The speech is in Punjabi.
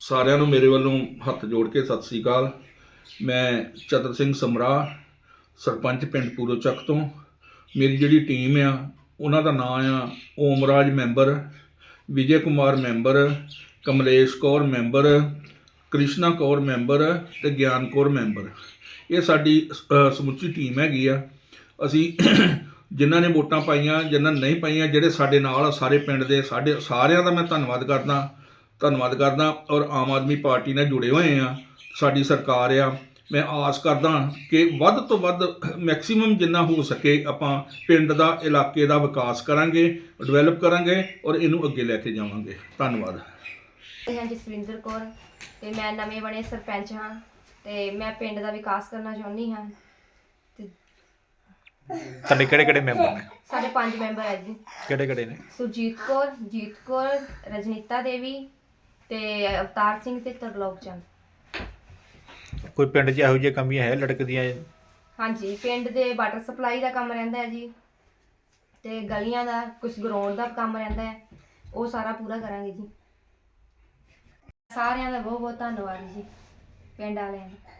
ਸਾਰਿਆਂ ਨੂੰ ਮੇਰੇ ਵੱਲੋਂ ਹੱਥ ਜੋੜ ਕੇ ਸਤਿ ਸ੍ਰੀ ਅਕਾਲ। ਮੈਂ ਚਤਰ ਸਿੰਘ ਸਮਰਾ ਸਰਪੰਚ ਪਿੰਡ ਪੂਰੋ ਚੱਕ ਤੋਂ। ਮੇਰੀ ਜਿਹੜੀ ਟੀਮ ਆ ਉਹਨਾਂ ਦਾ ਨਾਮ ਆ Omraj member Vijay Kumar member Kamlesh Kaur member Krishna Kaur member ਤੇ ਗਿਆਨ ਕੌਰ ਮੈਂਬਰ। ਇਹ ਸਾਡੀ ਅ, ਸਮੁੱਚੀ ਟੀਮ ਹੈਗੀ ਆ। ਅਸੀਂ ਜਿਨ੍ਹਾਂ ਨੇ ਵੋਟਾਂ ਪਾਈਆਂ ਜਿਨ੍ਹਾਂ ਨਹੀਂ ਪਾਈਆਂ ਜਿਹੜੇ ਸਾਡੇ ਨਾਲ ਆ ਸਾਰੇ ਪਿੰਡ ਦੇ ਸਾਡੇ ਸਾਰਿਆਂ ਦਾ ਮੈਂ ਧੰਨਵਾਦ ਕਰਦਾ। ਧੰਨਵਾਦ ਕਰਦਾ ਔਰ ਆਮ ਆਦਮੀ ਪਾਰਟੀ ਨਾਲ ਜੁੜੇ ਹੋਏ ਆ। ਸਾਡੀ ਸਰਕਾਰ ਆ। ਮੈਂ ਆਸ ਕਰਦਾ ਕਿ ਵੱਧ ਤੋਂ ਵੱਧ ਮੈਕਸਿਮਮ ਜਿੰਨਾ ਹੋ ਸਕੇ ਆਪਾਂ ਪਿੰਡ ਦਾ ਇਲਾਕੇ ਦਾ ਵਿਕਾਸ ਕਰਾਂਗੇ ਡਿਵੈਲਪ ਕਰਾਂਗੇ ਔਰ ਇਹਨੂੰ ਅੱਗੇ ਲੈ ਕੇ ਜਾਵਾਂਗੇ। ਧੰਨਵਾਦ। ਹਾਂ ਜਸਵਿੰਦਰ ਕੌਰ ਤੇ ਮੈਂ ਨਵੇਂ ਬਣੇ ਸਰਪੰਚ ਹਾਂ ਤੇ ਮੈਂ ਪਿੰਡ ਦਾ ਵਿਕਾਸ ਕਰਨਾ ਚਾਹੁੰਦੀ ਹਾਂ। ਤੇ ਤੁਹਾਡੇ ਕਿਹੜੇ ਕਿਹੜੇ ਮੈਂਬਰ ਨੇ? ਸਾਡੇ ਪੰਜ ਮੈਂਬਰ ਹੈ ਜੀ। ਕਿਹੜੇ ਕਿਹੜੇ ਨੇ? ਸੁਰਜੀਤ ਕੌਰ ਜੀਤ ਕੌਰ ਰਜਨੀਤਾ ਦੇਵੀ ਤੇ ਅਵਤਾਰ ਸਿੰਘ ਤੇ ਤਰਲੋਕ ਚੰਦ। ਕੋਈ ਪਿੰਡ 'ਚ ਇਹੋ ਜਿਹੀਆਂ ਕਮੀਆਂ ਹੈ ਲੜਕਦੀਆਂ ਹਾਂਜੀ ਪਿੰਡ ਦੇ ਵਾਟਰ ਸਪਲਾਈ ਦਾ ਕੰਮ ਰਹਿੰਦਾ ਹੈ ਜੀ। ਤੇ ਗਲੀਆਂ ਦਾ ਕੁਝ ਗਰਾਊਂਡ ਦਾ ਕੰਮ ਰਹਿੰਦਾ ਹੈ। ਉਹ ਸਾਰਾ ਪੂਰਾ ਕਰਾਂਗੇ ਜੀ। ਸਾਰਿਆਂ ਦਾ ਬਹੁਤ ਬਹੁਤ ਧੰਨਵਾਦ ਜੀ ਪਿੰਡ ਵਾਲਿਆਂ ਦਾ।